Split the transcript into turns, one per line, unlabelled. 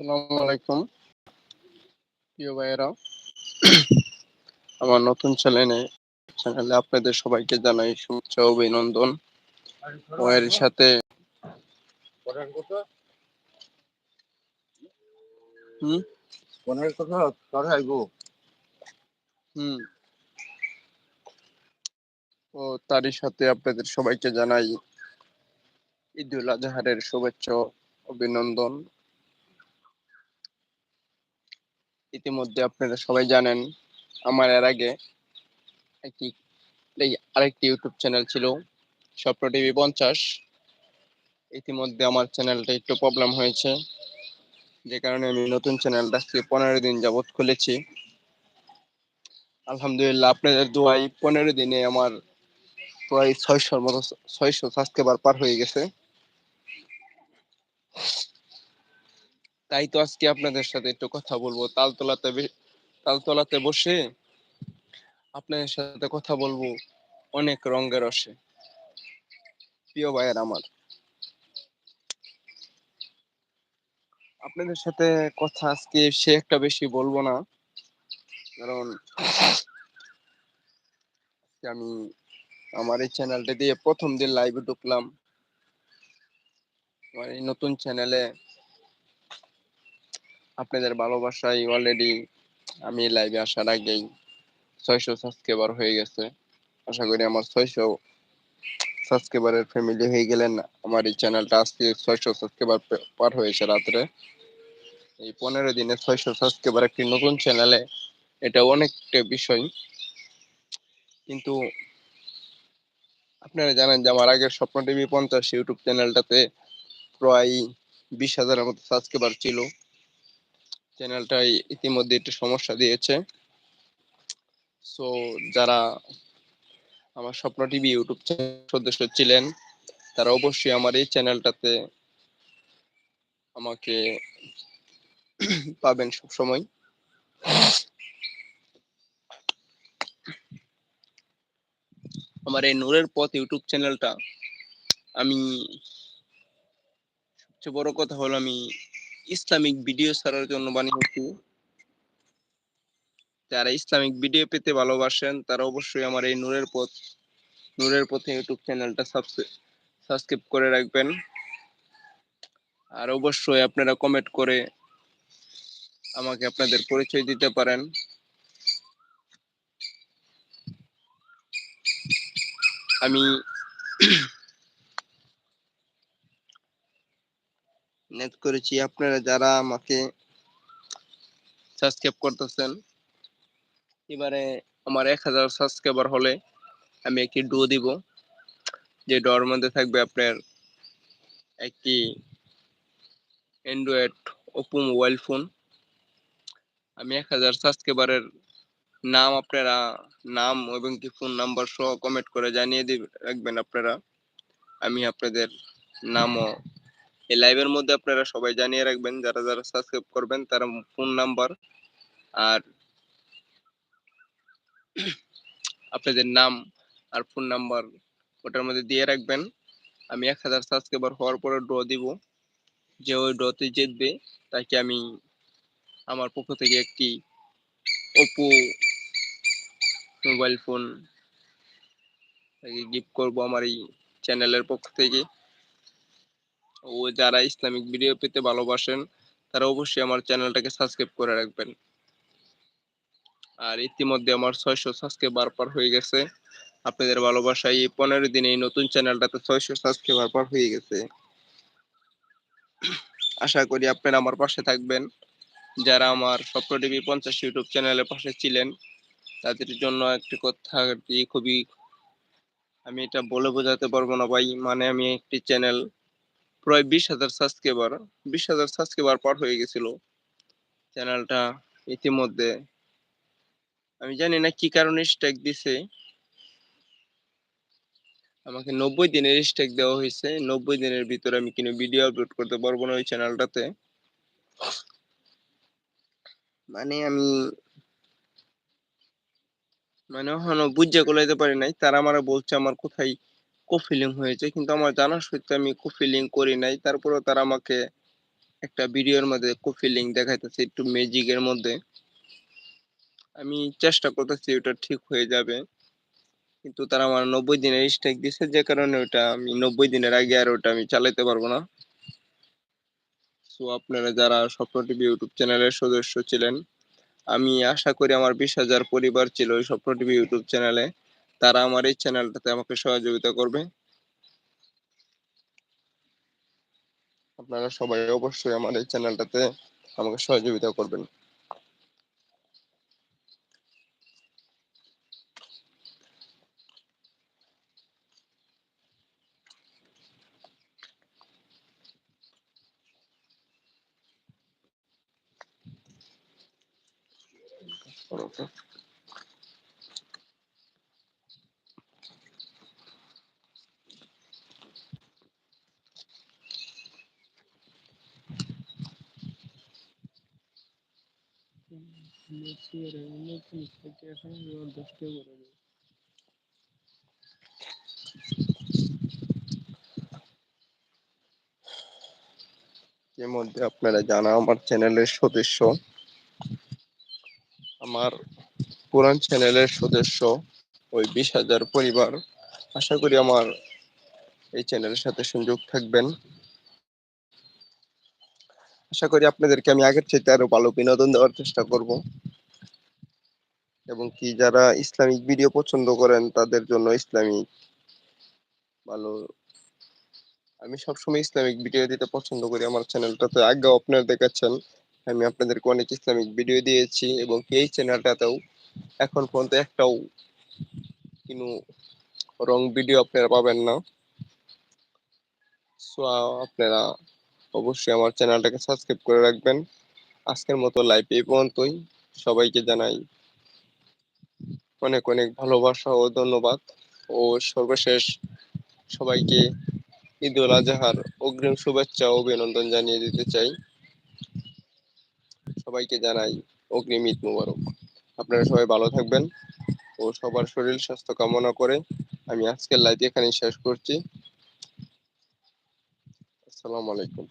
আসসালামু আলাইকুম। প্রিয় ভাইয়েরা আমার নতুন চ্যানেলে চ্যানেলে আপনাদের সবাইকে জানাই শুভেচ্ছা অভিনন্দন। ও এর সাথে হুম। ও তারই সাথে আপনাদের সবাইকে জানাই ঈদুল আজহারের শুভেচ্ছা অভিনন্দন। ইতিমধ্যে আপনারা সবাই জানেন, আমার এর আগে একটি আরেকটি ইউটিউব চ্যানেল ছিল, স্বপ্ন টিভি পঞ্চাশ। ইতিমধ্যে আমার চ্যানেলটা একটু প্রবলেম হয়েছে, যে কারণে আমি নতুন চ্যানেলটা আজকে পনেরো দিন যাবৎ খুলেছি। আলহামদুলিল্লাহ, আপনাদের দোয়াই পনেরো দিনে আমার প্রায় ছয়শোর মতো, ছয়শো সাবস্ক্রাইবার পার হয়ে গেছে। তাই তো আজকে আপনাদের সাথে একটু কথা বলব। তালতলাতে তালতলাতে বসে আপনাদের সাথে কথা বলব অনেক রঙের রসে। প্রিয় ভাইয়ের আমার। আপনাদের সাথে কথা আজকে সে একটা বেশি বলব না। কারণ আমি আমার এই চ্যানেলটা দিয়ে প্রথম দিন লাইভে ঢুকলাম। আমার এই নতুন চ্যানেলে আপনাদের ভালোবাসায় অলরেডি আমি লাইভে আসার আগেই ছয়শো সাবস্ক্রাইবার হয়ে গেছে। আশা করি আমার ছয়শো সাবস্ক্রাইবারের ফ্যামিলি হয়ে গেলেন। আমার এই চ্যানেলটা আজকে ছয়শো সাবস্ক্রাইবার পার হয়েছে রাত্রে। এই পনেরো দিনে ছয়শো সাবস্ক্রাইবার একটি নতুন চ্যানেলে এটা অনেকটা বিষয়। কিন্তু আপনারা জানেন যে আমার আগের স্বপ্ন টিভি পঞ্চাশ ইউটিউব চ্যানেলটাতে প্রায় বিশ হাজারের মতো সাবস্ক্রাইবার ছিল। চ্যানেলটা ইতিমধ্যে একটু সমস্যা দিয়েছে। সো যারা আমার স্বপ্ন টিভি ইউটিউব সদস্য ছিলেন, তারা অবশ্যই আমার এই চ্যানেলটাতে আমাকে পাবেন সব সময় আমার এই নূরের পথ ইউটিউব চ্যানেলটা আমি সবচেয়ে বড় কথা হলো আমি ইসলামিক ভিডিও ছাড়ার জন্য বানিয়েছি। যারা ইসলামিক ভিডিও পেতে ভালোবাসেন, তারা অবশ্যই আমার এই নূরের পথ, নূরের পথে ইউটিউব চ্যানেলটা সাবস্ক্রাইব করে রাখবেন। আর অবশ্যই আপনারা কমেন্ট করে আমাকে আপনাদের পরিচয় দিতে পারেন। আমি নেট করেছি। আপনারা যারা আমাকে সাবস্ক্রাইব করতেছেন, এবারে আমার এক হাজার সাবস্ক্রাইবার হলে আমি একটি ডো দিব, যে ডোর মধ্যে থাকবে আপনার একটি অ্যান্ড্রয়েড ওপো মোবাইল ফোন আমি এক হাজার সাবস্ক্রাইবারের নাম আপনারা, নাম এবং কি ফোন নাম্বার সহ কমেন্ট করে জানিয়ে দিবে, রাখবেন আপনারা। আমি আপনাদের নামও এই লাইভের মধ্যে আপনারা সবাই জানিয়ে রাখবেন, যারা যারা সাবস্ক্রাইব করবেন তারা ফোন নাম্বার আর আপনাদের নাম আর ফোন নাম্বার ওটার মধ্যে দিয়ে রাখবেন। আমি এক হাজার সাবস্ক্রাইবার হওয়ার পরে ড্র দিব। যে ওই ড্রতে জিতবে, তাকে আমি আমার পক্ষ থেকে একটি ওপো মোবাইল ফোন গিফট করব আমার এই চ্যানেলের পক্ষ থেকে। ও যারা ইসলামিক ভিডিও পেতে ভালোবাসেন, তারা অবশ্যই আমার চ্যানেলটাকে সাবস্ক্রাইব করে রাখবেন। আর ইতিমধ্যে আমার ছয়শো সাবস্ক্রাইবার পার হয়ে গেছে। আপনাদের ভালোবাসায় এই পনেরো দিনে এই নতুন চ্যানেলটাতে ছয়শো সাবস্ক্রাইবার পার হয়ে গেছে। আশা করি আপনারা আমার পাশে থাকবেন। যারা আমার স্বপ্ন টিভি পঞ্চাশ ইউটিউব চ্যানেলের পাশে ছিলেন, তাদের জন্য একটি কথা খুবই আমি এটা বলে বোঝাতে পারব না ভাই। মানে আমি একটি চ্যানেল প্রায় বিশ হাজার সাবস্ক্রাইবার বিশ হাজার সাবস্ক্রাইবার পার হয়ে গেছিল চ্যানেলটা ইতিমধ্যে। আমি জানি না কি কারণে স্ট্যাক দিছে। আমাকে নব্বই দিনের স্ট্যাক দেওয়া হয়েছে। নব্বই দিনের ভিতরে আমি কোনো ভিডিও আপলোড করতে পারব না ওই চ্যানেলটাতে মানে আমি মানে এখনও বুঝে কোলাইতে পারি নাই। তারা আমার বলছে, আমার কোথায় কোফিলিং হয়েছে কিন্তু আমার জানা সত্ত্বে আমি কোফিলিং করি নাই। তারপরেও তারা আমাকে একটা ভিডিওর মধ্যে লিঙ্ক দেখাইতেছে একটু ম্যাজিকের মধ্যে। আমি চেষ্টা করতেছি ওটা ঠিক হয়ে যাবে। কিন্তু তারা আমার নব্বই দিনের স্ট্রাইক দিছে, যে কারণে ওটা আমি নব্বই দিনের আগে আর ওটা আমি চালাইতে পারব না। সো আপনারা যারা স্বপ্ন টিভি ইউটিউব চ্যানেলের সদস্য ছিলেন, আমি আশা করি আমার বিশ হাজার পরিবার ছিল ওই স্বপ্ন টিভি ইউটিউব চ্যানেলে। তারা আমার এই চ্যানেলটাতে আমাকে সহযোগিতা করবে। আপনারা সবাই অবশ্যই আমার এই চ্যানেলটাতে আমাকে সহযোগিতা করবেন। মধ্যে আপনারা জানা আমার চ্যানেলের সদস্য, আমার পুরান চ্যানেলের সদস্য, ওই বিশ হাজার পরিবার, আশা করি আমার এই চ্যানেলের সাথে সংযোগ থাকবেন। আশা করি আপনাদেরকে আমি আগের চাইতে আরও ভালো বিনোদন দেওয়ার চেষ্টা করব। এবং কি যারা ইসলামিক ভিডিও পছন্দ করেন, তাদের জন্য ইসলামিক ভালো। আমি সবসময় ইসলামিক ভিডিও দিতে পছন্দ করি। আমার চ্যানেলটাতে আগেও আপনারা দেখাচ্ছেন আমি আপনাদেরকে অনেক ইসলামিক ভিডিও দিয়েছি এবং এই চ্যানেলটাতেও এখন পর্যন্ত একটাও কিন্তু রং ভিডিও আপনারা পাবেন না। সো আপনারা অবশ্যই আমার চ্যানেলটাকে সাবস্ক্রাইব করে রাখবেন। আজকের মতো লাইভ এই পর্যন্তই। সবাইকে জানাই অনেক অনেক ভালোবাসা ও ধন্যবাদ। ও সর্বশেষ সবাইকে ঈদ উল আজহার অগ্রিম শুভেচ্ছা ও অভিনন্দন জানিয়ে দিতে চাই। সবাইকে জানাই অগ্রিম ঈদ মুবারক। আপনারা সবাই ভালো থাকবেন ও সবার শরীর স্বাস্থ্য কামনা করে আমি আজকের লাইভ এখানেই শেষ করছি। আসসালামু আলাইকুম।